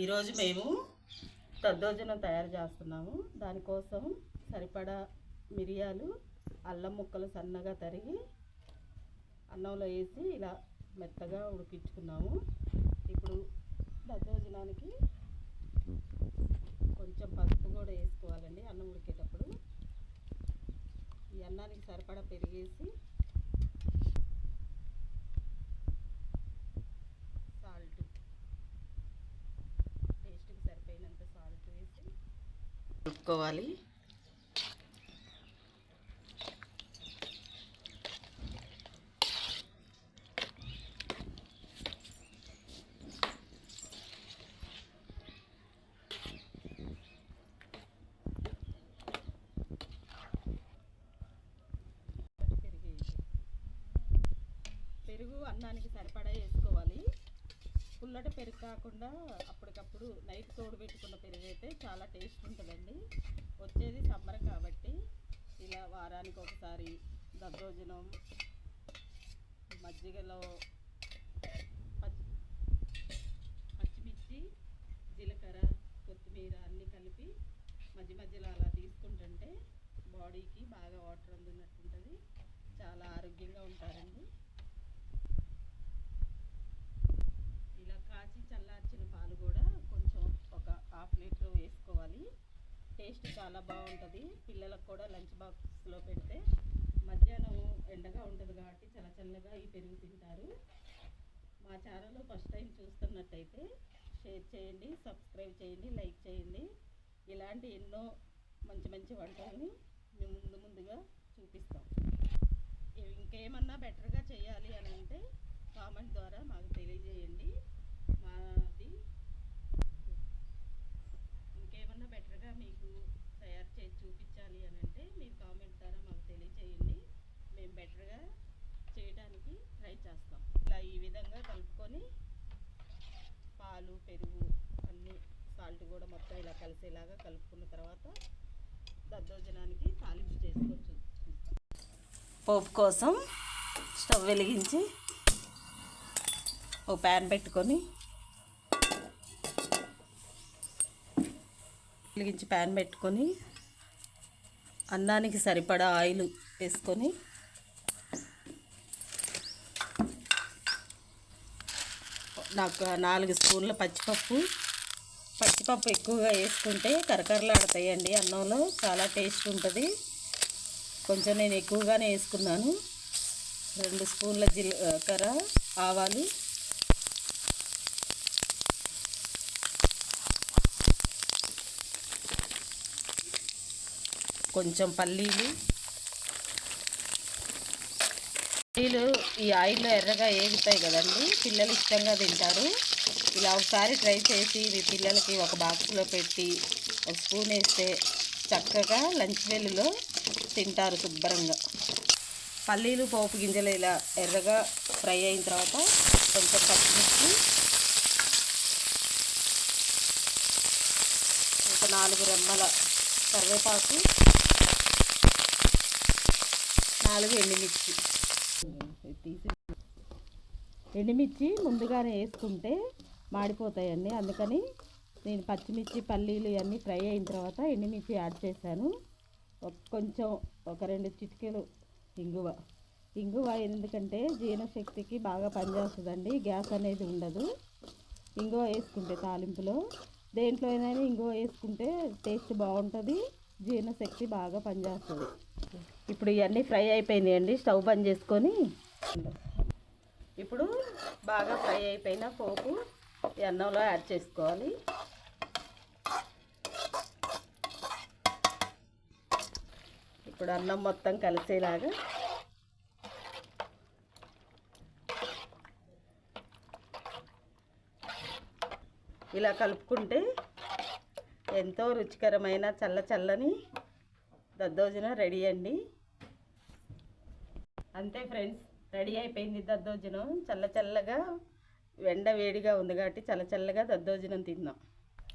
ఈరోజు మేము దద్దోజనం తయారు చేస్తున్నాము. దానికోసం సరిపడా మిరియాలు అల్లం ముక్కలు సన్నగా తరిగి అన్నంలో వేసి ఇలా మెత్తగా ఉడికించుకున్నాము. ఇప్పుడు దద్దోజనానికి కొంచెం పసుపు కూడా వేసుకోవాలండి అన్నం ఉడికేటప్పుడు. ఈ అన్నానికి సరిపడా పెరిగేసి సాల్ట్ టేస్ట్కి సరిపోయినంత సాల్ట్ వేసి కలుపుకోవాలి పెరుగు పెరుగు అన్నానికి సరిపడా వేసుకో. పుల్లటి పెరుగు కాకుండా అప్పటికప్పుడు నైట్ తోడు పెట్టుకున్న పెరుగు అయితే చాలా టేస్ట్ ఉంటుందండి. వచ్చేది సమ్మర్ కాబట్టి ఇలా వారానికి ఒకసారి దద్దోజనం మజ్జిగలో పచ్చి పచ్చిమిర్చి జీలకర్ర కొత్తిమీర అన్నీ కలిపి మధ్య మధ్యలో అలా తీసుకుంటుంటే బాడీకి బాగా వాటర్ అందినట్టు ఉంటుంది చాలా ఆరోగ్యంగా ఉంటారండి ఇలా కాచి చల్లార్చిన పాలు కూడా కొంచెం ఒక హాఫ్ లీటర్ వేసుకోవాలి టేస్ట్ చాలా బాగుంటుంది. పిల్లలకు కూడా లంచ్ బాక్స్లో పెడితే మధ్యాహ్నం ఎండగా ఉంటుంది కాబట్టి చాలా చల్లగా ఈ పెరుగు తింటారు. మా ఛానల్ ఫస్ట్ టైం చూస్తున్నట్టయితే షేర్ చేయండి సబ్స్క్రైబ్ చేయండి లైక్ చేయండి. ఇలాంటి ఎన్నో మంచి మంచి వంటల్ని మేము ముందు ముందుగా చూపిస్తాం. ఇంకేమన్నా బెటర్గా చేయాలి అని అంటే బెటర్గా చేయడానికి ట్రై చేస్తాం. ఇలా ఈ విధంగా కలుపుకొని పాలు పెరుగు అన్నీ సాల్ట్ కూడా మొత్తం ఇలా కలిసేలాగా కలుపుకున్న తర్వాత దద్దోజనానికి తాలింపు చేసుకోవచ్చు పోపు కోసం స్టవ్ వెలిగించి ఒక ప్యాన్ పెట్టుకొని వెలిగించి ప్యాన్ పెట్టుకొని అన్నానికి సరిపడా ఆయిల్ వేసుకొని నాకు నాలుగు స్పూన్ల పచ్చిపప్పు. పచ్చిపప్పు ఎక్కువగా వేసుకుంటే కరకరలాడతాయండి అన్నంలో. చాలా టేస్ట్ ఉంటుంది. కొంచెం నేను ఎక్కువగానే వేసుకున్నాను. రెండు స్పూన్ల జీలకర్ర ఆవాలు. కొంచెం పల్లీలు. పల్లీలు ఈ ఆయిల్లో ఎర్రగా ఏగుతాయి కదండి పిల్లలు ఇష్టంగా తింటారు. ఇలా ఒకసారి ట్రై చేసి మీ పిల్లలకి ఒక బాక్స్లో పెట్టి ఒక స్పూన్ వేస్తే చక్కగా లంచ్ వెల్లులో తింటారు శుభ్రంగా. పల్లీలు పోపు గింజలు ఇలా ఎర్రగా ఫ్రై అయిన తర్వాత కొంచెం పచ్చిమిర్చి ఒక నాలుగు రెమ్మల కరివేపాకు నాలుగు ఎండుమిర్చి. తీసి ఎండుమిర్చి ముందుగానే వేసుకుంటే మాడిపోతాయండి. అందుకని నేను పచ్చిమిర్చి పల్లీలు ఇవన్నీ ఫ్రై అయిన తర్వాత ఎండుమిర్చి యాడ్ చేశాను. కొంచెం ఒక రెండు చిటికెలు ఇంగువ. ఇంగువ ఎందుకంటే జీర్ణశక్తికి బాగా పనిచేస్తుందండి. గ్యాస్ అనేది ఉండదు. ఇంగువ వేసుకుంటే తాలింపులో. దేంట్లో అయినా ఇంగువ వేసుకుంటే టేస్ట్ బాగుంటుంది. జీర్ణశక్తి బాగా పనిచేస్తుంది. ఇప్పుడు ఇవన్నీ ఫ్రై అయిపోయినాయండి. స్టవ్ బంద్ చేసుకొని ఇప్పుడు బాగా ఫ్రై అయిపోయిన పోపు అన్నంలో యాడ్ చేసుకోవాలి. ఇప్పుడు అన్నం మొత్తం కలిసేలాగా ఇలా కలుపుకుంటే ఎంతో రుచికరమైన చల్ల చల్లని దద్దోజనం రెడీ అండి. అంతే ఫ్రెండ్స్ రెడీ అయిపోయింది దద్దోజనం. చల్ల చల్లగా ఎండ వేడిగా ఉంది కాబట్టి చల్ల చల్లగా దద్దోజనం తిందాం.